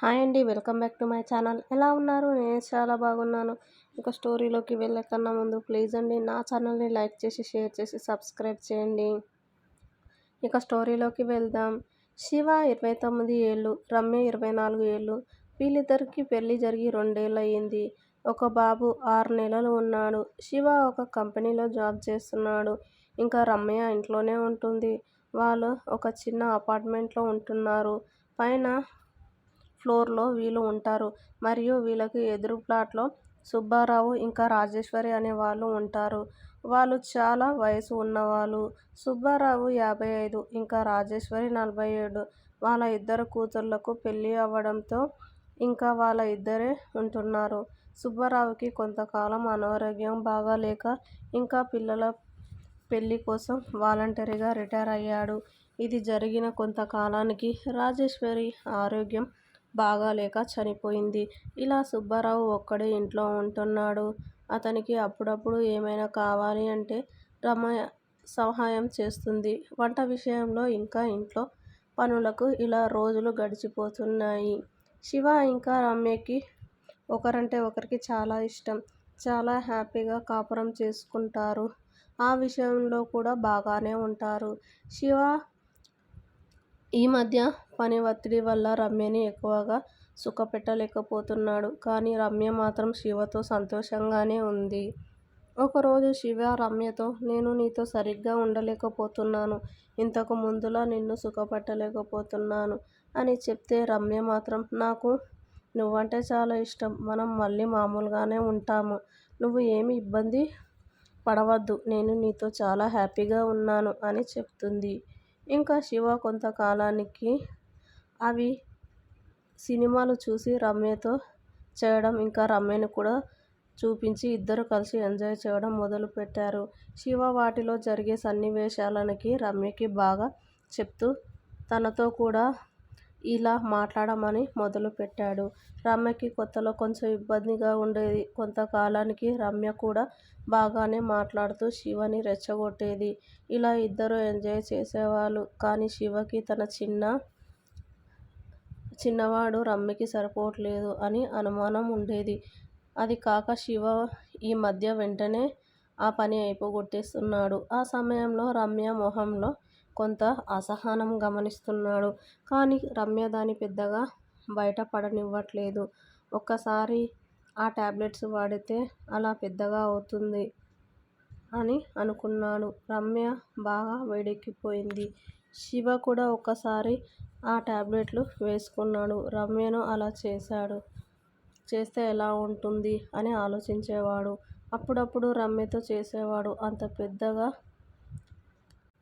Hi అండి welcome back to my channel. ఎలా ఉన్నారు? నేను చాలా బాగున్నాను. ఇంకా స్టోరీలోకి వెళ్ళకన్నా ముందు ప్లీజ్ అండి నా ఛానల్ని లైక్ చేసి షేర్ చేసి సబ్స్క్రైబ్ చేయండి. ఇక స్టోరీలోకి వెళ్దాం. శివ ఇరవై తొమ్మిది ఏళ్ళు రమ్య ఇరవై నాలుగు ఏళ్ళు. వీళ్ళిద్దరికి పెళ్ళి జరిగి రెండేళ్ళు అయ్యింది. ఒక బాబు ఆరు నెలలు ఉన్నాడు. శివ ఒక కంపెనీలో జాబ్ చేస్తున్నాడు. ఇంకా రమ్య ఇంట్లోనే ఉంటుంది. వాళ్ళు ఒక చిన్న అపార్ట్మెంట్లో ఉంటున్నారు. పైన ఫ్లోర్లో వీళ్ళు ఉంటారు. మరియు వీళ్ళకి ఎదురు ప్లాట్లో సుబ్బారావు ఇంకా రాజేశ్వరి అనే వాళ్ళు ఉంటారు. వాళ్ళు చాలా వయసు ఉన్నవాళ్ళు. సుబ్బారావు యాభై ఐదు ఇంకా రాజేశ్వరి నలభై ఏడు. వాళ్ళ ఇద్దరు కూతుర్లకు పెళ్ళి అవ్వడంతో ఇంకా వాళ్ళ ఇద్దరే ఉంటున్నారు. సుబ్బారావుకి కొంతకాలం అనారోగ్యం బాగాలేక ఇంకా పిల్లల పెళ్ళి కోసం వాలంటరీగా రిటైర్ అయ్యాడు. ఇది జరిగిన కొంతకాలానికి రాజేశ్వరి ఆరోగ్యం బాగాలేక చనిపోయింది. ఇలా సుబ్బారావు ఒక్కడే ఇంట్లో ఉంటున్నాడు. అతనికి అప్పుడప్పుడు ఏమైనా కావాలి అంటే రమయ సహాయం చేస్తుంది. వంట విషయంలో ఇంకా ఇంట్లో పనులకు ఇలా రోజులు గడిచిపోతున్నాయి. శివ ఇంకా రమ్యకి ఒకరంటే ఒకరికి చాలా ఇష్టం. చాలా హ్యాపీగా కాపురం చేసుకుంటారు. ఆ విషయంలో కూడా బాగానే ఉంటారు. శివ ఈ మధ్య పని ఒత్తిడి వల్ల రమ్యని ఎక్కువగా సుఖపెట్టలేకపోతున్నాడు. కానీ రమ్య మాత్రం శివతో సంతోషంగానే ఉంది. ఒకరోజు శివ రమ్యతో నేను నీతో సరిగ్గా ఉండలేకపోతున్నాను. ఇంతకు ముందులా నిన్ను సుఖపెట్టలేకపోతున్నాను అని చెప్తే రమ్య మాత్రం నాకు నువ్వంటే చాలా ఇష్టం. మనం మళ్ళీ మామూలుగానే ఉంటాము. నువ్వు ఏమి ఇబ్బంది పడవద్దు. నేను నీతో చాలా హ్యాపీగా ఉన్నాను అని చెప్తుంది. ఇంకా శివ కొంతకాలానికి అవి సినిమాలు చూసి రమ్యతో చేయడం ఇంకా రమ్యని కూడా చూపించి ఇద్దరు కలిసి ఎంజాయ్ చేయడం మొదలుపెట్టారు శివ వాటిలో జరిగే సన్నివేశాలకి రమ్యకి బాగా చెప్తూ తనతో కూడా ఇలా మాట్లాడమని మొదలుపెట్టాడు రమ్యకి కొత్తలో కొంచెం ఇబ్బందిగా ఉండేది. కొంతకాలానికి రమ్య కూడా బాగానే మాట్లాడుతూ శివని రెచ్చగొట్టేది. ఇలా ఇద్దరు ఎంజాయ్ చేసేవాళ్ళు. కానీ శివకి తన చిన్న చిన్నవాడు రమ్యకి సరిపోవట్లేదు అని అనుమానం ఉండేది. అది కాక శివ ఈ మధ్య వెంటనే ఆ పని అయిపోగొట్టేస్తున్నాడు. ఆ సమయంలో రమ్య మొహంలో కొంత అసహనం గమనిస్తున్నాడు. కానీ రమ్య దాన్ని పెద్దగా బయటపడనివ్వట్లేదు. ఒక్కసారి ఆ టాబ్లెట్స్ వాడితే అలా పెద్దగా అవుతుంది అని అనుకున్నాడు. రమ్య బాగా వేడెక్కిపోయింది. శివ కూడా ఒక్కసారి ఆ టాబ్లెట్లు వేసుకున్నాడు. రమ్యను అలా చేశాడు. చేస్తే ఎలా ఉంటుంది అని ఆలోచించేవాడు. అప్పుడప్పుడు రమ్యతో చేసేవాడు. అంత పెద్దగా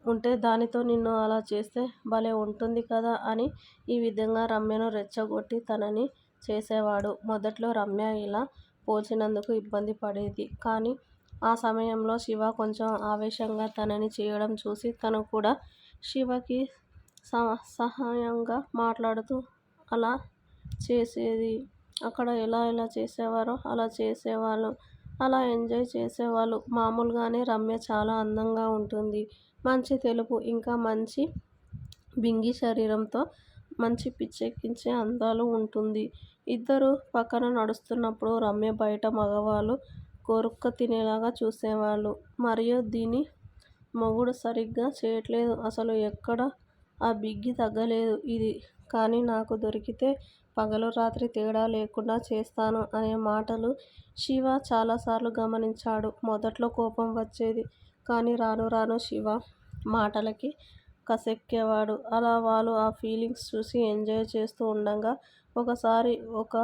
ఉంటే దానితో నిన్ను అలా చేస్తే భలే ఉంటుంది కదా అని ఈ విధంగా రమ్యను రెచ్చగొట్టి తనని చేసేవాడు. మొదట్లో రమ్య ఇలా పోల్చినందుకు ఇబ్బంది పడేది. కానీ ఆ సమయంలో శివ కొంచెం ఆవేశంగా తనని చేయడం చూసి తను కూడా శివకి సహాయంగా మాట్లాడుతూ అలా చేసేది. అక్కడ ఎలా ఎలా చేసేవారో అలా చేసేవాళ్ళు. అలా ఎంజాయ్ చేసేవాళ్ళు. మామూలుగానే రమ్య చాలా అందంగా ఉంటుంది. మంచి తెలుపు ఇంకా మంచి బింగి శరీరంతో మంచి పిచ్చెక్కించే అందాలు ఉంటుంది. ఇద్దరు పక్కన నడుస్తున్నప్పుడు రమ్య బయట మగవాళ్ళు కొరుక్క తినేలాగా చూసేవాళ్ళు. మరియు దీని మొగుడు సరిగ్గా చేయట్లేదు. అసలు ఎక్కడ? ఆ బిగ్గి తగ్గలేదు. ఇది కానీ నాకు దొరికితే పగలు రాత్రి తేడా లేకుండా చేస్తాను అనే మాటలు శివ చాలాసార్లు గమనించాడు. మొదట్లో కోపం వచ్చేది. కానీ రాను రాను శివ మాటలకి కసెక్కేవాడు. అలా వాళ్ళు ఆ ఫీలింగ్స్ చూసి ఎంజాయ్ చేస్తూ ఉండగా ఒకసారి ఒక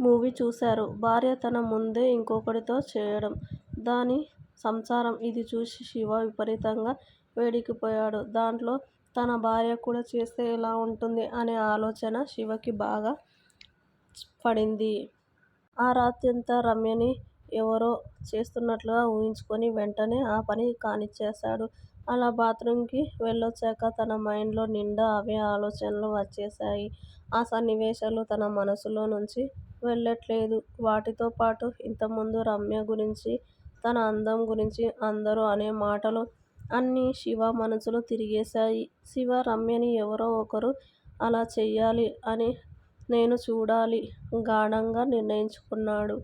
మూవీ చూశారు. భార్య తన ముందే ఇంకొకడితో చేయడం. దాని సంసారం. ఇది చూసి శివ విపరీతంగా వేడికిపోయాడు. దాంట్లో తన భార్య కూడా చేస్తే ఎలా ఉంటుంది అనే ఆలోచన శివకి బాగా పడింది. ఆ రాత్రంతా రమ్యని ఎవరో చేస్తున్నట్లుగా ఊహించుకొని వెంటనే ఆ పని కానిచ్చేశాడు. అలా బాత్రూమ్కి వెళ్ళొచ్చాక తన మైండ్లో నిండా అవే ఆలోచనలు వచ్చేసాయి ఆ సన్నివేశాలు తన మనసులో నుంచి వెళ్ళట్లేదు. వాటితో పాటు ఇంతకుముందు రమ్య గురించి తన అందం గురించి అందరూ అనే మాటలు అన్నీ శివ మనసులో తిరిగేశాయి. శివ రమ్యని ఎవరో ఒకరు అలా చెయ్యాలి అని నేను చూడాలి గాఢంగా నిర్ణయించుకున్నాడు.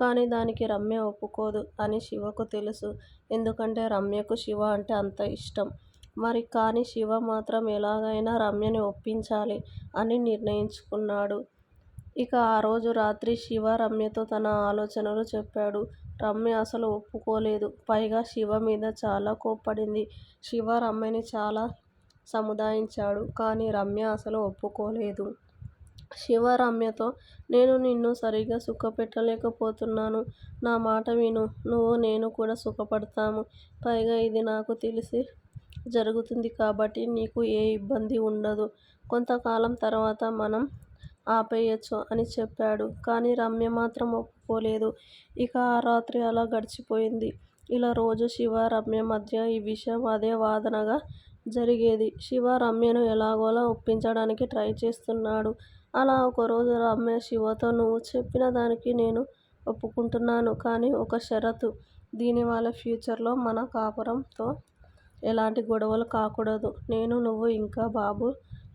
కానీ దానికి రమ్య ఒప్పుకోదు అని శివకు తెలుసు. ఎందుకంటే రమ్యకు శివ అంటే అంత ఇష్టం. మరి కానీ శివ మాత్రం ఎలాగైనా రమ్యని ఒప్పించాలి అని నిర్ణయించుకున్నాడు. ఇక ఆ రోజు రాత్రి శివ రమ్యతో తన ఆలోచనలు చెప్పాడు. రమ్య అసలు ఒప్పుకోలేదు. పైగా శివ మీద చాలా కోప్పడింది. శివ రమ్యని చాలా సముదాయించాడు. కానీ రమ్య అసలు ఒప్పుకోలేదు. శివ రమ్యతో నేను నిన్ను సరిగ్గా సుఖపెట్టలేకపోతున్నాను. నా మాట విను. నువ్వు నేను కూడా సుఖపడతాము. పైగా ఇది నాకు తెలిసి జరుగుతుంది కాబట్టి నీకు ఏ ఇబ్బంది ఉండదు. కొంతకాలం తర్వాత మనం ఆపేయొచ్చు అని చెప్పాడు. కానీ రమ్య మాత్రం ఒప్పుకోలేదు. ఇక ఆ రాత్రి అలా గడిచిపోయింది. ఇలా రోజు శివ, రమ్య మధ్య ఈ విషయం అదే వాదనగా జరిగేది. శివ రమ్యను ఎలాగోలా ఒప్పించడానికి ట్రై చేస్తున్నాడు. అలా ఒకరోజు రమ్య శివతో నువ్వు చెప్పిన దానికి నేను ఒప్పుకుంటున్నాను. కానీ ఒక షరతు. దీనివల్ల ఫ్యూచర్లో మన కాపురంతో ఎలాంటి గొడవలు కాకూడదు. నేను నువ్వు ఇంకా బాబు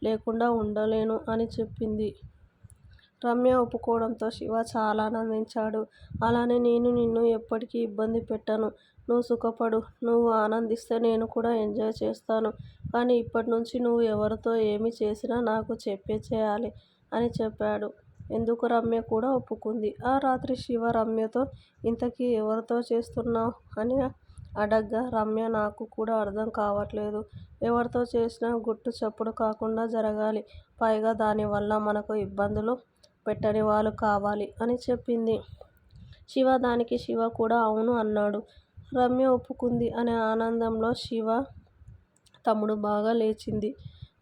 లేకుండా ఉండలేను అని చెప్పింది. రమ్య ఒప్పుకోవడంతో శివ చాలా ఆనందించాడు. అలానే నేను నిన్ను ఎప్పటికీ ఇబ్బంది పెట్టను. నువ్వు సుఖపడు. నువ్వు ఆనందిస్తే నేను కూడా ఎంజాయ్ చేస్తాను. కానీ ఇప్పట్నుంచి నువ్వు ఎవరితో ఏమి చేసినా నాకు చెప్పే చేయాలి అని చెప్పాడు. ఎందుకు రమ్య కూడా ఒప్పుకుంది. ఆ రాత్రి శివ రమ్యతో ఇంతకీ ఎవరితో చేస్తున్నావ్ అని అడగ్గా రమ్య నాకు కూడా అర్థం కావట్లేదు. ఎవరితో చేసినా గుట్టు చప్పుడు కాకుండా జరగాలి. పైగా దానివల్ల మనకు ఇబ్బందులు పెట్టనివాళ్ళు కావాలి అని చెప్పింది. శివ దానికి శివ కూడా అవును అన్నాడు. రమ్య ఒప్పుకుంది అనే ఆనందంలో శివ తమ్ముడు బాగా లేచింది.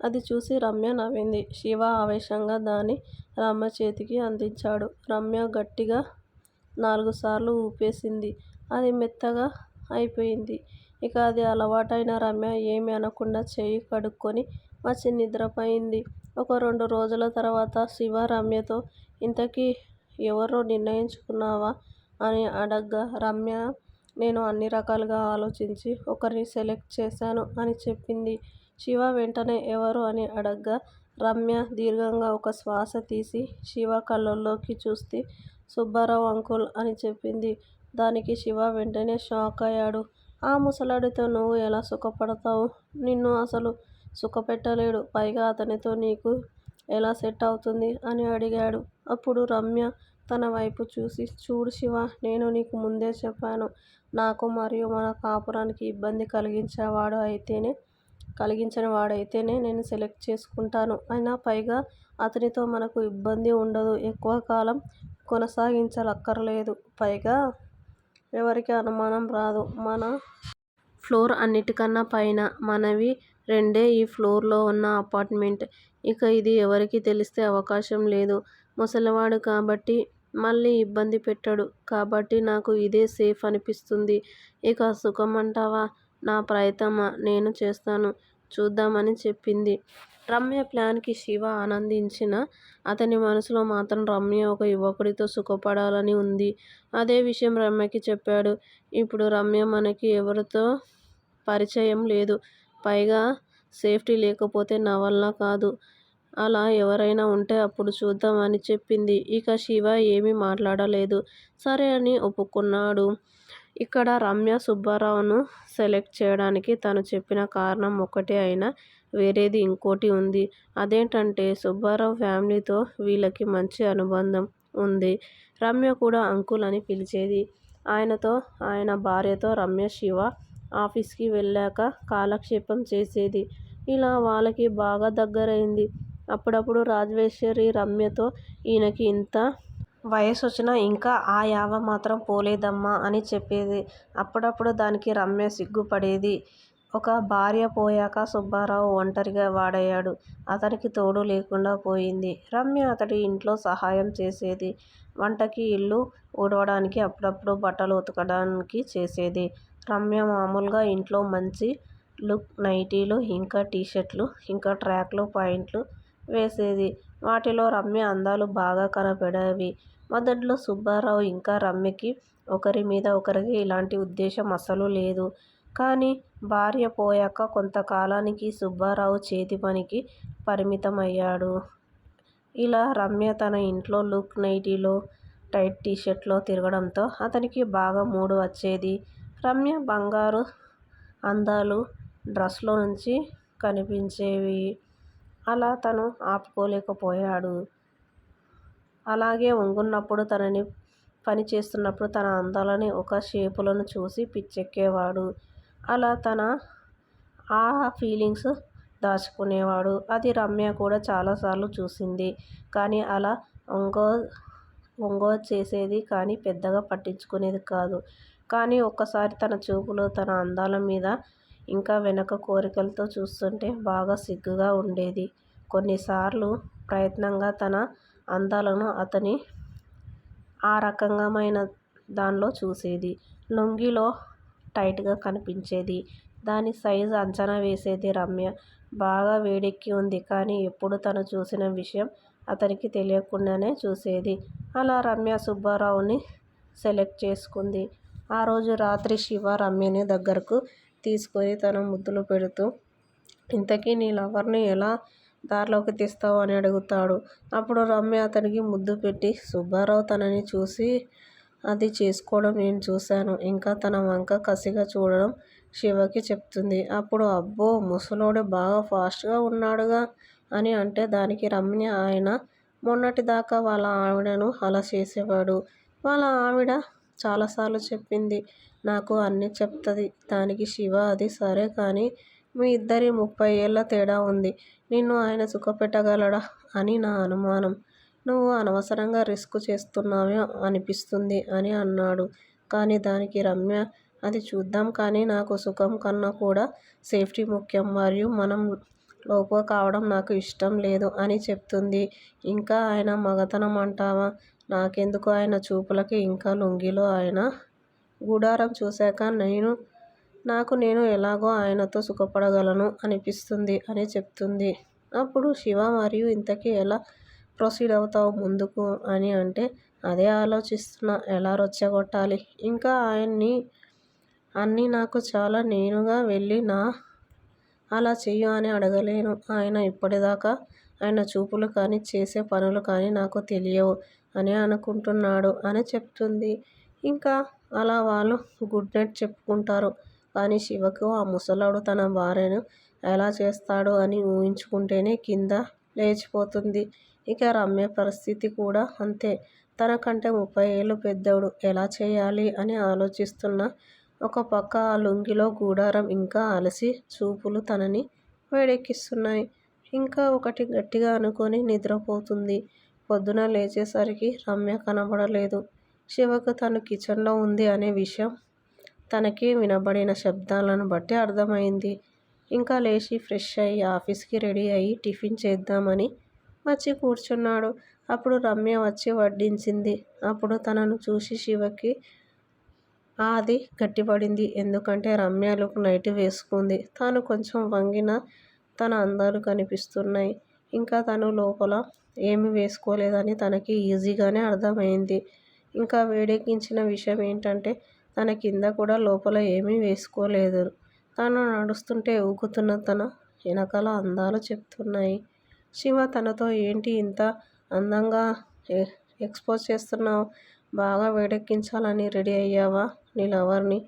అది చూసి రమ్య నవ్వింది. శివ ఆవేశంగా దాన్ని రమ్య చేతికి అందించాడు. రమ్య గట్టిగా నాలుగు సార్లు ఊపేసింది. అది మెత్తగా అయిపోయింది. ఇక అది అలవాటైన రమ్య ఏమి అనకుండా చేయి కడుక్కొని వచ్చి నిద్రపోయింది. ఒక రెండు రోజుల తర్వాత శివ రమ్యతో ఇంతకీ ఎవరో నిర్ణయించుకున్నావా అని అడగ్గా రమ్య నేను అన్ని రకాలుగా ఆలోచించి ఒకరిని సెలెక్ట్ చేశాను అని చెప్పింది. శివ వెంటనే ఎవరు అని అడగ్గా రమ్య దీర్ఘంగా ఒక శ్వాస తీసి శివ కళ్ళల్లోకి చూస్తే సుబ్బారావు అంకుల్ అని చెప్పింది. దానికి శివ వెంటనే షాక్ అయ్యాడు. ఆ ముసలాడితో నువ్వు ఎలా సుఖపడతావు? నిన్ను అసలు సుఖపెట్టలేడు. పైగా అతనితో నీకు ఎలా సెట్ అవుతుంది అని అడిగాడు. అప్పుడు రమ్య తన వైపు చూసి చూడు శివ నేను నీకు ముందే చెప్పాను. నాకు మరియు మన కాపురానికి ఇబ్బంది కలిగించేవాడు అయితేనే కలిగించని వాడైతేనే నేను సెలెక్ట్ చేసుకుంటాను. అయినా పైగా అతనితో మనకు ఇబ్బంది ఉండదు. ఎక్కువ కాలం కొనసాగించక్కర్లేదు. పైగా ఎవరికి అనుమానం రాదు. మన ఫ్లోర్ అన్నిటికన్నా పైన. మనవి రెండే ఈ ఫ్లోర్లో ఉన్న అపార్ట్మెంట్ ఇక ఇది ఎవరికి తెలిస్తే అవకాశం లేదు. ముసలివాడు కాబట్టి మళ్ళీ ఇబ్బంది పెట్టడు. కాబట్టి నాకు ఇదే సేఫ్ అనిపిస్తుంది. ఇక సుఖం అంటావా నా ప్రయత్నం నేను చేస్తాను. చూద్దామని చెప్పింది. రమ్య ప్లాన్కి శివ ఆనందించిన అతని మనసులో మాత్రం రమ్య ఒక యువకుడితో సుఖపడాలని ఉంది. అదే విషయం రమ్యకి చెప్పాడు. ఇప్పుడు రమ్య మనకి ఎవరితో పరిచయం లేదు. పైగా సేఫ్టీ లేకపోతే నా వల్ల కాదు. అలా ఎవరైనా ఉంటే అప్పుడు చూద్దామని చెప్పింది. ఇక శివ ఏమీ మాట్లాడలేదు. సరే అని ఒప్పుకున్నాడు. ఇక్కడ రమ్య సుబ్బారావును సెలెక్ట్ చేయడానికి తను చెప్పిన కారణం ఒకటే అయినా వేరేది ఇంకోటి ఉంది. అదేంటంటే సుబ్బారావు ఫ్యామిలీతో వీళ్ళకి మంచి అనుబంధం ఉంది. రమ్య కూడా అంకుల్ అని పిలిచేది. ఆయనతో ఆయన భార్యతో రమ్య శివ ఆఫీస్కి వెళ్ళాక కాలక్షేపం చేసేది. ఇలా వాళ్ళకి బాగా దగ్గరైంది అప్పుడప్పుడు రాజేశ్వరి రమ్యతో ఈయనకి ఇంత వయసు వచ్చినా ఇంకా ఆ యావ మాత్రం పోలేదమ్మా అని చెప్పేది. అప్పుడప్పుడు దానికి రమ్య సిగ్గుపడేది. ఒక భార్య పోయాక సుబ్బారావు ఒంటరిగా వాడయ్యాడు. అతనికి తోడు లేకుండా పోయింది. రమ్య అతడి ఇంట్లో సహాయం చేసేది. వంటకి, ఇల్లు ఊడవడానికి, అప్పుడప్పుడు బట్టలు ఉతకడానికి చేసేది. రమ్య మామూలుగా ఇంట్లో మంచి లుక్ నైటీలు, ఇంకా టీషర్ట్లు ఇంకా ట్రాక్లు పాయింట్లు వేసేది. వాటిలో రమ్య అందాలు బాగా కనపడేవి. మొదట్లో సుబ్బారావు ఇంకా రమ్యకి ఒకరి మీద ఒకరికి ఇలాంటి ఉద్దేశం అసలు లేదు. కానీ భార్య పోయాక కొంతకాలానికి సుబ్బారావు చేతి పనికి పరిమితమయ్యాడు. ఇలా రమ్య తన ఇంట్లో లుక్ నైటీలో టైట్ టీషర్ట్లో తిరగడంతో అతనికి బాగా మూడు వచ్చేది రమ్య బంగారు అందాలు డ్రెస్లో నుంచి కనిపించేవి అలా తను ఆపుకోలేకపోయాడు. అలాగే వంగున్నప్పుడు తనని పని చేస్తున్నప్పుడు తన అందాలని ఒక షేపులను చూసి పిచ్చెక్కేవాడు. అలా తన ఆ ఫీలింగ్స్ దాచుకునేవాడు. అది రమ్య కూడా చాలాసార్లు చూసింది. కానీ అలా ఒంగో ఒంగో చేసేది కానీ పెద్దగా పట్టించుకునేది కాదు. కానీ ఒక్కసారి తన చూపులో తన అందాల మీద ఇంకా వెనక కోరికలతో చూస్తుంటే బాగా సిగ్గుగా ఉండేది. కొన్నిసార్లు ప్రయత్నంగా తన అందాలను అతని ఆ రకమైన దానిలో చూసేది. లుంగీలో టైట్గా కనిపించేది. దాని సైజు అంచనా వేసేది రమ్య. బాగా వేడెక్కి ఉంది కానీ ఎప్పుడు తను చూసిన విషయం అతనికి తెలియకుండానే చూసేది. అలా రమ్య సుబ్బారావుని సెలెక్ట్ చేసుకుంది. ఆ రోజు రాత్రి శివ రమ్యని దగ్గరకు తీసుకొని తన ముద్దులు పెడుతూ ఇంతకీ నీ లవర్ని ఎలా దారిలోకి తీస్తావు అని అడుగుతాడు. అప్పుడు రమ్య అతనికి ముద్దు పెట్టి సుబ్బారావు తనని చూసి అది చేసుకోవడం నేను చూశాను. ఇంకా తన వంక కసిగా చూడడం శివకి చెప్తుంది. అప్పుడు అబ్బో ముసలోడు బాగా ఫాస్ట్గా ఉన్నాడుగా అని అంటే దానికి రమ్య ఆయన మొన్నటి దాకా వాళ్ళ ఆవిడను అలా చేసేవాడు. వాళ్ళ ఆవిడ చాలాసార్లు చెప్పింది నాకు అన్నీ చెప్తుంది. దానికి శివ అది సరే కానీ మీ ఇద్దరి ముప్పై ఏళ్ళ తేడా ఉంది. నిన్ను ఆయన సుఖపెట్టగలడా? అని నా అనుమానం. నువ్వు అనవసరంగా రిస్క్ చేస్తున్నావే అనిపిస్తుంది అని అన్నాడు. కానీ దానికి రమ్య అది చూద్దాం. కానీ నాకు సుఖం కన్నా కూడా సేఫ్టీ ముఖ్యం. మరియు మనం లోకువ కావడం నాకు ఇష్టం లేదు అని చెప్తుంది. ఇంకా ఆయన మగతనం అంటావా? నాకెందుకు ఆయన చూపులకి ఇంకా లుంగీలో ఆయన గుడారం చూశాక నేను నాకు నేను ఎలాగో ఆయనతో సుఖపడగలను అనిపిస్తుంది అని చెప్తుంది. అప్పుడు శివ మరియు ఇంతకీ ఎలా ప్రొసీడ్ అవుతావు ముందుకు అని అంటే అదే ఆలోచిస్తున్నా ఎలా రొచ్చగొట్టాలి ఇంకా ఆయన్ని అన్నీ నాకు చాలా నేనుగా వెళ్ళి నా అలా చెయ్యు అని అడగలేను. ఆయన ఇప్పటిదాకా ఆయన చూపులు కానీ చేసే పనులు కానీ నాకు తెలియవు అని అనుకుంటున్నాడు అని చెప్తుంది. ఇంకా అలా వాళ్ళు గుడ్ నైట్ చెప్పుకుంటారు. కానీ శివకు ఆ ముసలాడు తన భార్యను ఎలా చేస్తాడు అని ఊహించుకుంటేనే కింద లేచిపోతుంది. ఇక రమ్య పరిస్థితి కూడా అంతే. తనకంటే ముప్పై ఏళ్ళు పెద్దోడు. ఎలా చేయాలి అని ఆలోచిస్తున్న ఒక పక్క ఆ లుంగిలో గూడారం ఇంకా అలసి చూపులు తనని వేడెక్కిస్తున్నాయి. ఇంకా ఒకటి గట్టిగా అనుకొని నిద్రపోతుంది. పొద్దున లేచేసరికి రమ్య కనబడలేదు. శివకు తను కిచెన్లో ఉంది అనే విషయం తనకి వినబడిన శబ్దాలను బట్టి అర్థమైంది. ఇంకా లేచి ఫ్రెష్ అయ్యి ఆఫీస్కి రెడీ అయ్యి టిఫిన్ చేద్దామని వచ్చి కూర్చున్నాడు. అప్పుడు రమ్య వచ్చి వడ్డించింది. అప్పుడు తనను చూసి శివకి అది గట్టిపడింది. ఎందుకంటే రమ్య లుక్ నైట్ వేసుకుంది. తాను కొంచెం వంగిన తన అందాలు కనిపిస్తున్నాయి. ఇంకా తను లోపల ఏమి వేసుకోలేదని తనకి ఈజీగానే అర్థమైంది. ఇంకా వేడెక్కించిన విషయం ఏంటంటే తన కింద కూడా లోపల ఏమీ వేసుకోలేదు. తాను నడుస్తుంటే ఊగుతున్న తన వెనకాల అందాలు చెప్తున్నాయి. శివ తనతో ఏంటి ఇంత అందంగా ఎక్స్పోజ్ చేస్తున్నావు? బాగా వేడెక్కించాలని రెడీ అయ్యావా నీ లవర్ని?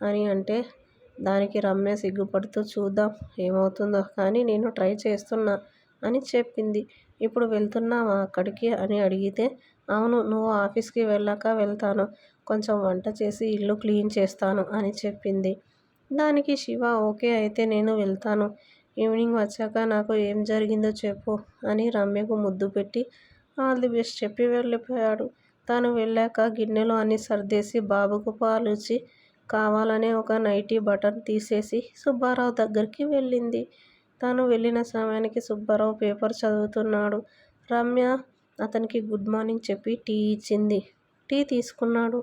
అని అంటే దానికి రమ్య సిగ్గుపడుతూ చూద్దాం ఏమవుతుందో కానీ నేను ట్రై చేస్తున్నా అని చెప్పింది. ఇప్పుడు వెళ్తున్నావా అక్కడికి? అని అడిగితే అవును నువ్వు ఆఫీస్కి వెళ్ళాక వెళ్తాను. కొంచెం వంట చేసి ఇల్లు క్లీన్ చేస్తాను అని చెప్పింది. దానికి శివ ఓకే అయితే నేను వెళ్తాను. ఈవినింగ్ వచ్చాక నాకు ఏం జరిగిందో చెప్పు అని రమ్యకు ముద్దు పెట్టి ఆల్ ది బెస్ట్ చెప్పి వెళ్ళిపోయాడు. తాను వెళ్ళాక గిన్నెలో అన్ని సర్దేసి బాబుకు పాలుచి కావాలనే ఒక నైటీ బటన్ తీసేసి సుబ్బారావు దగ్గరికి వెళ్ళింది. తాను వెళ్ళిన సమయానికి సుబ్బారావు పేపర్ చదువుతున్నాడు. రమ్య అతనికి గుడ్ మార్నింగ్ చెప్పి టీ ఇచ్చింది. టీ తీసుకున్నాడు.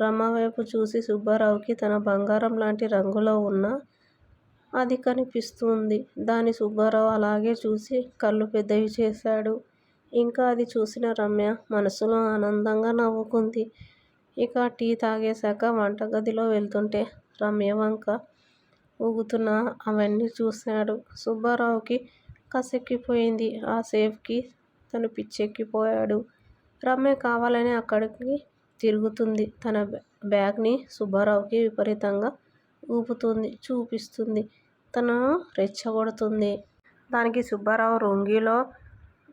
రమ్మ వైపు చూసి సుబ్బారావుకి తన బంగారం లాంటి రంగులో ఉన్న అది కనిపిస్తుంది. దాని సుబ్బారావు అలాగే చూసి కళ్ళు పెద్దవి చేశాడు. ఇంకా అది చూసిన రమ్య మనసులో ఆనందంగా నవ్వుకుంది. ఇక టీ తాగేశాక వంటగదిలో వెళ్తుంటే రమ్య వంక ఊగుతున్న అవన్నీ చూశాడు. సుబ్బారావుకి కసెక్కిపోయింది. ఆ సేఫ్కి తను పిచ్చెక్కిపోయాడు. రమ్య కావాలని అక్కడికి తిరుగుతుంది. తన బ్యాగ్ని సుబ్బారావుకి విపరీతంగా ఊపుతుంది. చూపిస్తుంది. తనను రెచ్చగొడుతుంది. దానికి సుబ్బారావు లొంగిలో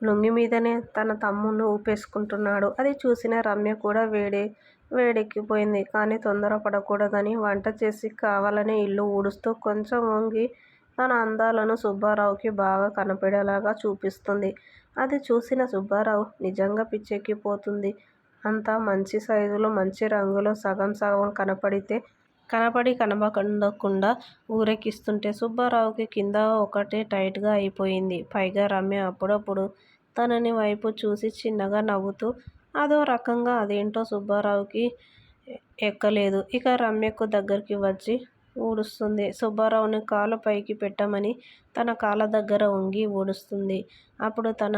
లొంగి మీదనే తన తమ్ముడ్ని ఊపేసుకుంటున్నాడు. అది చూసిన రమ్య కూడా వేడెక్కిపోయింది. కానీ తొందరపడకూడదని వంటచేసి కావాలనే ఇల్లు ఊడుస్తూ కొంచెం వంగి తన అందాలను సుబ్బారావుకి బాగా కనపడేలాగా చూపిస్తుంది. అది చూసిన సుబ్బారావు నిజంగా పిచ్చెక్కిపోతుంది. అంత మంచి సైజులో, మంచి రంగులో సగం సగం కనపడితే కనపడి కనపడకుండా ఊరేకిస్తుంటే సుబ్బారావుకి కింద ఒకటే టైట్గా అయిపోయింది. పైగా రమ్య అప్పుడప్పుడు తనని వైపు చూసి చిన్నగా నవ్వుతూ అదో రకంగా అదేంటో సుబ్బారావుకి ఎక్కలేదు. ఇక రమ్యకు దగ్గరికి వచ్చి ఊడుస్తుంది. సుబ్బారావుని కాలు పైకి పెట్టమని తన కాళ్ళ దగ్గర వంగి ఊడుస్తుంది. అప్పుడు తన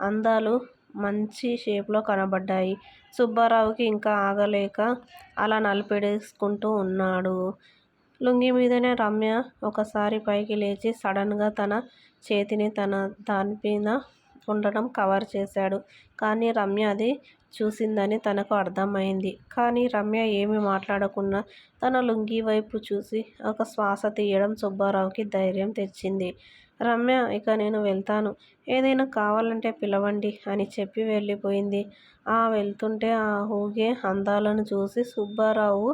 అందాలు మంచి షేప్లో కనబడ్డాయి. సుబ్బారావుకి ఇంకా ఆగలేక అలా నలిపెడేసుకుంటూ ఉన్నాడు. లుంగీమీదనే రమ్య ఒకసారి పైకి లేచి సడన్గా తన చేతిని తన దాని మీద ఉండడం కవర్ చేశాడు. కానీ రమ్య అది చూసిందని తనకు అర్థమైంది కానీ రమ్య ఏమీ మాట్లాడకుండా తన లుంగీవైపు చూసి ఒక శ్వాస తీయడం సుబ్బారావుకి ధైర్యం తెచ్చింది. రమ్య ఇక నేను వెళ్తాను. ఏదైనా కావాలంటే పిలవండి అని చెప్పి వెళ్ళిపోయింది. ఆ వెళ్తుంటే ఆ ఊగే అందాలను చూసి సుబ్బారావు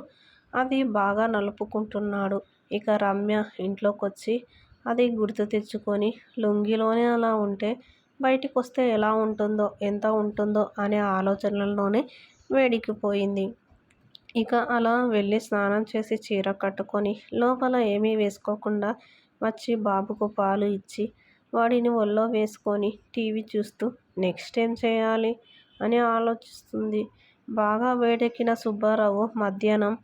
అది బాగా నలుపుకుంటున్నాడు. ఇక రమ్య ఇంట్లోకి వచ్చి అది గుర్తు తెచ్చుకొని లుంగీలోనే అలా ఉంటే బయటికొస్తే ఎలా ఉంటుందో, ఎంత ఉంటుందో అనే ఆలోచనల్లోనే వేడికిపోయింది ఇక అలా వెళ్ళి స్నానం చేసి చీర కట్టుకొని లోపల ఏమీ వేసుకోకుండా వచ్చి బాబుకు పాలు ఇచ్చి వాడిని ఒళ్ళో వేసుకొని టీవీ చూస్తూ నెక్స్ట్ ఏం చేయాలి అని ఆలోచిస్తుంది. బాగా వేడెక్కిన సుబ్బారావు మధ్యాహ్నం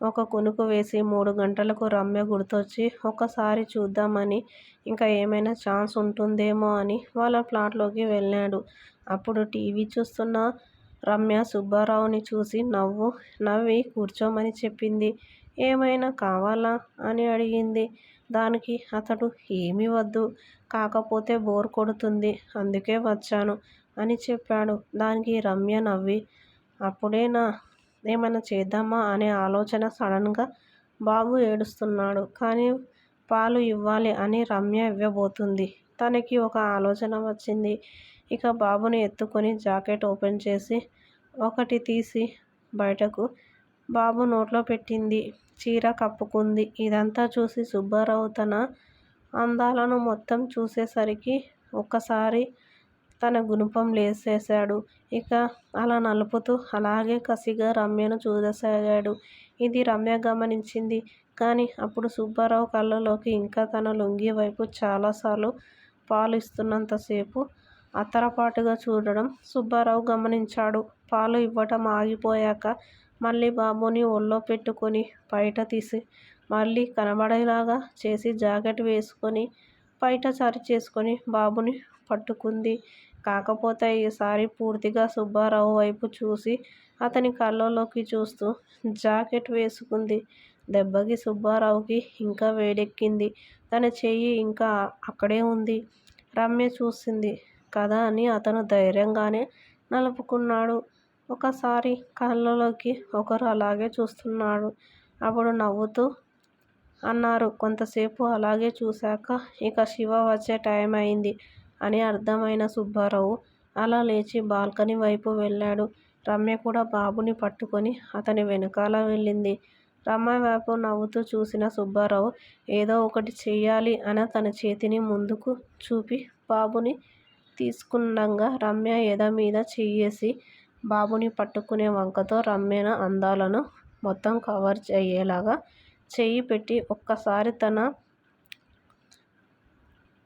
ఒక కునుకు వేసి మూడు గంటలకు రమ్య గుర్తొచ్చి ఒకసారి చూద్దామని ఇంకా ఏమైనా ఛాన్స్ ఉంటుందేమో అని వాళ్ళ ప్లాట్లోకి వెళ్ళాడు. అప్పుడు టీవీ చూస్తున్న రమ్య సుబ్బారావుని చూసి నవ్వు నవ్వి కూర్చోమని చెప్పింది. ఏమైనా కావాలా? అని అడిగింది. దానికి అతడు ఏమీ వద్దు. కాకపోతే బోర్ కొడుతుంది. అందుకే వచ్చాను అని చెప్పాడు. దానికి రమ్య నవ్వి అప్పుడేనా ఏమైనా చేద్దామా అనే ఆలోచన సడన్గా బాబు ఏడుస్తున్నాడు. కానీ పాలు ఇవ్వాలి అని రమ్య ఇవ్వబోతుంది. తనకి ఒక ఆలోచన వచ్చింది. ఇక బాబుని ఎత్తుకొని జాకెట్ ఓపెన్ చేసి ఒకటి తీసి బయటకు బాబు నోట్లో పెట్టింది. చీర కప్పుకుంది. ఇదంతా చూసి సుబ్బారావు తన అందాలను మొత్తం చూసేసరికి ఒక్కసారి తన గుణపం లేచేశాడు. ఇక అలా నలుపుతూ అలాగే కసిగా రమ్యను చూడసాగాడు. ఇది రమ్య గమనించింది. కానీ అప్పుడు సుబ్బారావు కళ్ళలోకి ఇంకా తన లుంగీ వైపు చాలాసార్లు పాలు ఇస్తున్నంతసేపు అతరపాటుగా చూడడం సుబ్బారావు గమనించాడు. పాలు ఇవ్వటం ఆగిపోయాక మళ్ళీ బాబుని ఒళ్ళో పెట్టుకొని బయట తీసి మళ్ళీ కనబడేలాగా చేసి జాకెట్ వేసుకొని బయట సరి చేసుకొని బాబుని పట్టుకుంది. కాకపోతే ఈసారి పూర్తిగా సుబ్బారావు వైపు చూసి అతని కళ్ళలోకి చూస్తూ జాకెట్ వేసుకుంది. దెబ్బకి సుబ్బారావుకి ఇంకా వేడెక్కింది. తన చెయ్యి ఇంకా అక్కడే ఉంది. రమ్య చూసింది కదా అని అతను ధైర్యంగానే నలుపుకున్నాడు. ఒకసారి కళ్ళలోకి ఒకరు అలాగే చూస్తున్నాడు అప్పుడు నవ్వుతూ అన్నారు కొంతసేపు అలాగే చూశాక ఇక శివ వచ్చే టైం అయింది అని అర్థమైన సుబ్బారావు అలా లేచి బాల్కనీ వైపు వెళ్ళాడు. రమ్య కూడా బాబుని పట్టుకొని అతని వెనకాల వెళ్ళింది. రమ్య వైపు నవ్వుతూ చూసిన సుబ్బారావు ఏదో ఒకటి చేయాలి అని తన చేతిని ముందుకు చూపి బాబుని తీసుకుండంగా రమ్య ఎద మీద చెయ్యేసి బాబుని పట్టుకునే వంకతో రమ్యన అందాలను మొత్తం కవర్ అయ్యేలాగా చెయ్యి పెట్టి ఒక్కసారి తన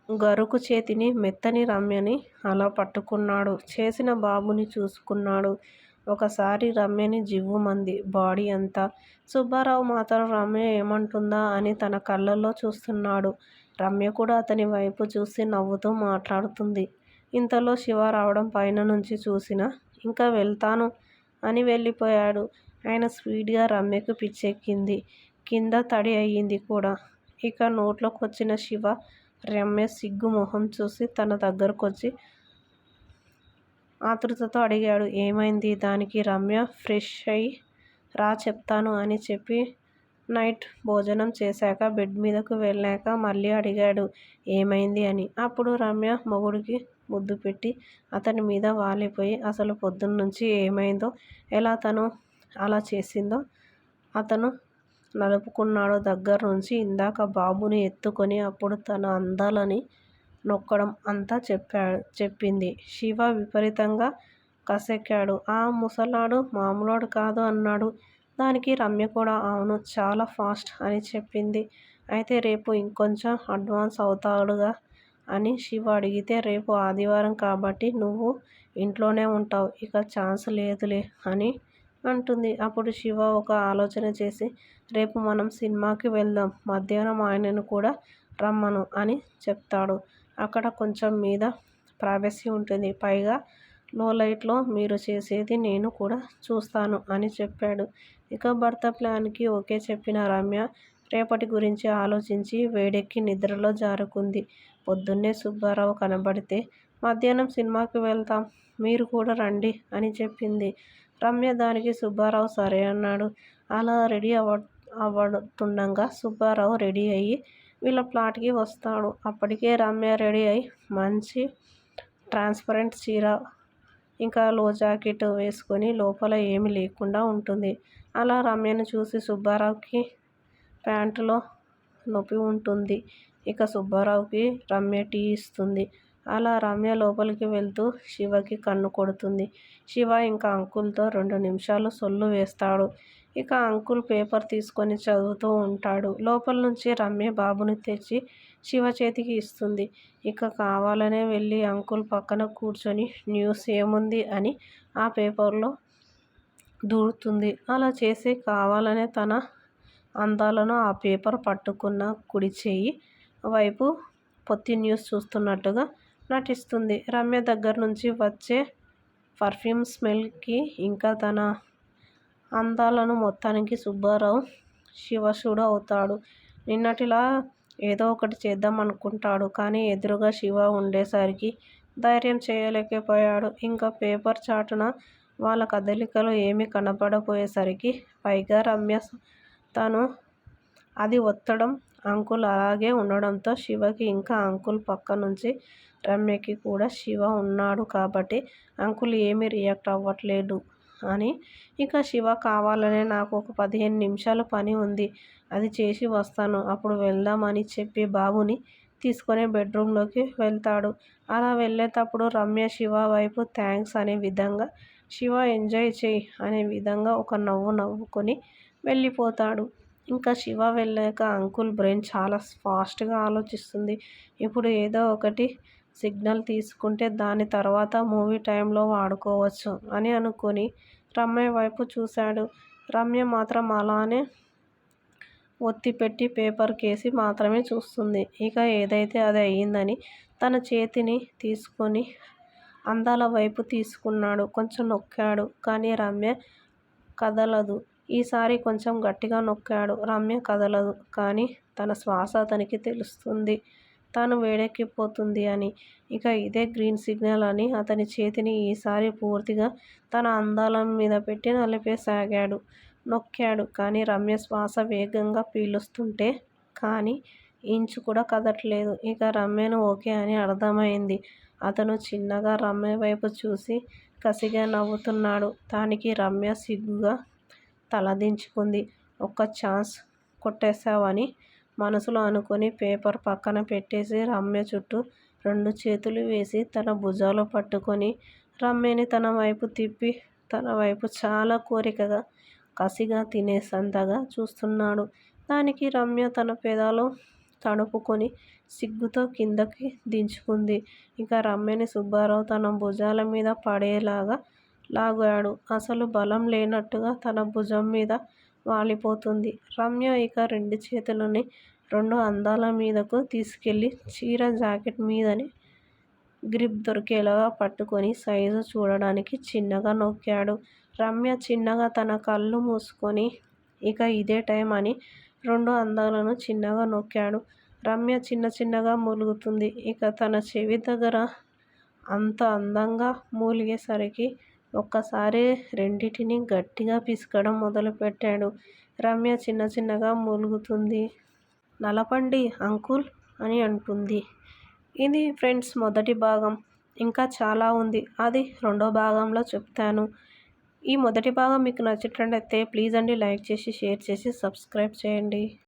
గరుకు చేతిని మెత్తని రమ్యని అలా పట్టుకున్నాడు. చేసిన బాబుని చూసుకున్నాడు. ఒకసారి రమ్యని జివ్వుమంది బాడీ అంతా. సుబ్బారావు మాత్రం రమ్య ఏమంటుందా అని తన కళ్ళల్లో చూస్తున్నాడు. రమ్య కూడా అతని వైపు చూసి నవ్వుతూ మాట్లాడుతుంది. ఇంతలో శివ రావడం పైన నుంచి చూసిన ఇంకా వెళ్తాను అని వెళ్ళిపోయాడు. ఆయన స్పీడ్గా రమ్యకు పిచ్చెక్కింది. కింద తడి అయింది కూడా. ఇక నోట్లోకి వచ్చిన శివ రమ్య సిగ్గు మొహం చూసి తన దగ్గరకొచ్చి ఆతృతతో అడిగాడు. ఏమైంది? దానికి రమ్య ఫ్రెష్ అయి రా చెప్తాను అని చెప్పి నైట్ భోజనం చేశాక బెడ్ మీదకు వెళ్ళాక మళ్ళీ అడిగాడు ఏమైంది అని. అప్పుడు రమ్య మొగుడికి ముద్దు పెట్టి అతని మీద వాలిపోయి అసలు పొద్దున్నుంచి ఏమైందో, ఎలా తను అలా చేసిందో, అతను నలుపుకున్నాడో దగ్గర్నుంచి ఇందాక బాబుని ఎత్తుకొని అప్పుడు తన అందాలని నొక్కడం అంతా చెప్పాడు చెప్పింది. శివ విపరీతంగా కసెక్కాడు. ఆ ముసలాడు మామూలోడు కాదు అన్నాడు. దానికి రమ్య కూడా అవును చాలా ఫాస్ట్ అని చెప్పింది. అయితే రేపు ఇంకొంచెం అడ్వాన్స్ అవుతాడుగా అని శివ అడిగితే రేపు ఆదివారం కాబట్టి నువ్వు ఇంట్లోనే ఉంటావు ఇక ఛాన్స్ లేదులే అని అంటుంది. అప్పుడు శివ ఒక ఆలోచన చేసి రేపు మనం సినిమాకి వెళ్దాం. మధ్యాహ్నం ఆయనను కూడా రమ్మను అని చెప్తాడు. అక్కడ కొంచెం మీద ప్రైవసీ ఉంటుంది. పైగా లో లైట్లో మీరు చేసేది నేను కూడా చూస్తాను అని చెప్పాడు. ఇక భర్త ప్లాన్కి ఓకే చెప్పిన రమ్య రేపటి గురించి ఆలోచించి వేడెక్కి నిద్రలో జారుకుంది. పొద్దున్నే సుబ్బారావు కనబడితే మధ్యాహ్నం సినిమాకి వెళ్దాం. మీరు కూడా రండి అని చెప్పింది. రమ్య దానికి సుబ్బారావు సరే అన్నాడు. అలా రెడీ అవుతుండగా సుబ్బారావు రెడీ అయ్యి వీళ్ళ ప్లాట్కి వస్తాడు. అప్పటికే రమ్య రెడీ అయ్యి మంచి ట్రాన్స్పరెంట్ చీర ఇంకా లో జాకెట్ వేసుకొని లోపల ఏమీ లేకుండా ఉంటుంది. అలా రమ్యను చూసి సుబ్బారావుకి ప్యాంటులో నొప్పి ఉంటుంది. ఇక సుబ్బారావుకి రమ్య టీ ఇస్తుంది. అలా రమ్య లోపలికి వెళ్తూ శివకి కన్ను కొడుతుంది. శివ ఇంకా అంకుల్తో రెండు నిమిషాలు సొల్లు వేస్తాడు. ఇక అంకుల్ పేపర్ తీసుకొని చదువుతూ ఉంటాడు. లోపల నుంచి రమ్య బాబుని తెచ్చి శివ చేతికి ఇస్తుంది. ఇక కావాలనే వెళ్ళి అంకుల్ పక్కన కూర్చొని న్యూస్ ఏముంది అని ఆ పేపర్లో దూరుతుంది. అలా చేసి కావాలనే తన అందాలను ఆ పేపర్ పట్టుకున్న కుడిచెయ్యి వైపు పొత్తి న్యూస్ చూస్తున్నట్టుగా నటిస్తుంది. రమ్య దగ్గర నుంచి వచ్చే పర్ఫ్యూమ్ స్మెల్కి ఇంకా తన అందాలను మొత్తానికి సుబ్బారావు శివశుడు అవుతాడు. నిన్నటిలా ఏదో ఒకటి చేద్దామనుకుంటాడు. కానీ ఎదురుగా శివ ఉండేసరికి ధైర్యం చేయలేకపోయాడు. ఇంకా పేపర్ చాటున వాళ్ళ కదలికలు ఏమీ కనపడపోయేసరికి పైగా రమ్య తను అది ఒత్తడం అంకుల్ అలాగే ఉండడంతో శివకి ఇంకా అంకుల్ పక్క నుంచి రమ్యకి కూడా శివ ఉన్నాడు కాబట్టి అంకుల్ ఏమీ రియాక్ట్ అవ్వట్లేదు అని. ఇక శివ కావాలనే నాకు ఒక పదిహేను నిమిషాలు పని ఉంది. అది చేసి వస్తాను. అప్పుడు వెళ్దామని చెప్పి బాబుని తీసుకొని బెడ్రూమ్లోకి వెళ్తాడు. అలా వెళ్ళేటప్పుడు రమ్య శివ వైపు థ్యాంక్స్ అనే విధంగా, శివ ఎంజాయ్ చేయి అనే విధంగా ఒక నవ్వు నవ్వుకొని వెళ్ళిపోతాడు. ఇంకా శివ వెళ్ళాక అంకుల్ బ్రెయిన్ చాలా ఫాస్ట్గా ఆలోచిస్తుంది. ఇప్పుడు ఏదో ఒకటి సిగ్నల్ తీసుకుంటే దాని తర్వాత మూవీ టైంలో వాడుకోవచ్చు అని అనుకుని రమ్య వైపు చూశాడు. రమ్య మాత్రం అలానే ఒత్తిపెట్టి పేపర్ కేసి మాత్రమే చూస్తుంది. ఇక ఏదైతే అది అయిందని తన చేతిని తీసుకొని అందాల వైపు తీసుకున్నాడు. కొంచెం నొక్కాడు. కానీ రమ్య కదలదు. ఈసారి కొంచెం గట్టిగా నొక్కాడు. రమ్య కదలదు. కానీ తన శ్వాస అతనికి తెలుస్తుంది. తాను వేడెక్కిపోతుంది అని. ఇక ఇదే గ్రీన్ సిగ్నల్ అని అతని చేతిని ఈసారి పూర్తిగా తన అందాల మీద పెట్టి నలిపేసాగాడు. నొక్కాడు. కానీ రమ్య శ్వాస వేగంగా పీలుస్తుంటే కానీ ఇంచు కూడా కదట్లేదు ఇక రమ్యను ఓకే అని అర్థమైంది అతను చిన్నగా రమ్య వైపు చూసి కసిగా నవ్వుతున్నాడు. దానికి రమ్య సిగ్గుగా తలదించుకుంది. ఒక్క ఛాన్స్ కొట్టేశావని మనసులో అనుకుని పేపర్ పక్కన పెట్టేసి రమ్య చుట్టూ రెండు చేతులు వేసి తన భుజాలు పట్టుకొని రమ్యని తన వైపు తిప్పి తన వైపు చాలా కోరికగా, కసిగా తినేసంతగా చూస్తున్నాడు. దానికి రమ్య తన పెదాలు తడుపుకొని సిగ్గుతో కిందకి దించుకుంది. ఇంకా రమ్యని సుబ్బారావు తన భుజాల మీద పడేలాగా లాగాడు. అసలు బలం లేనట్టుగా తన భుజం మీద వాలిపోతుంది. రమ్య ఇక రెండు చేతులని రెండు అందాల మీదకు తీసుకెళ్ళి చీర జాకెట్ మీదని గ్రిప్ దొరికేలాగా పట్టుకొని సైజు చూడడానికి చిన్నగా నొక్కాడు. రమ్య చిన్నగా తన కళ్ళు మూసుకొని ఇక ఇదే టైం అని రెండు అందాలను చిన్నగా నొక్కాడు. రమ్య చిన్న చిన్నగా మూలుగుతుంది. ఇక తన చెవి దగ్గర అంత అందంగా మూలిగేసరికి ఒక్కసారి రెండిటిని గట్టిగా పిసకడం మొదలుపెట్టాడు. రమ్య చిన్న చిన్నగా మూలుగుతుంది. నలపండి అంకుల్ అని అంటుంది. ఇది ఫ్రెండ్స్ మొదటి భాగం. ఇంకా చాలా ఉంది. అది రెండో భాగంలో చెప్తాను. ఈ మొదటి భాగం మీకు నచ్చినట్లయితే ప్లీజ్ అండి లైక్ చేసి షేర్ చేసి సబ్స్క్రైబ్ చేయండి.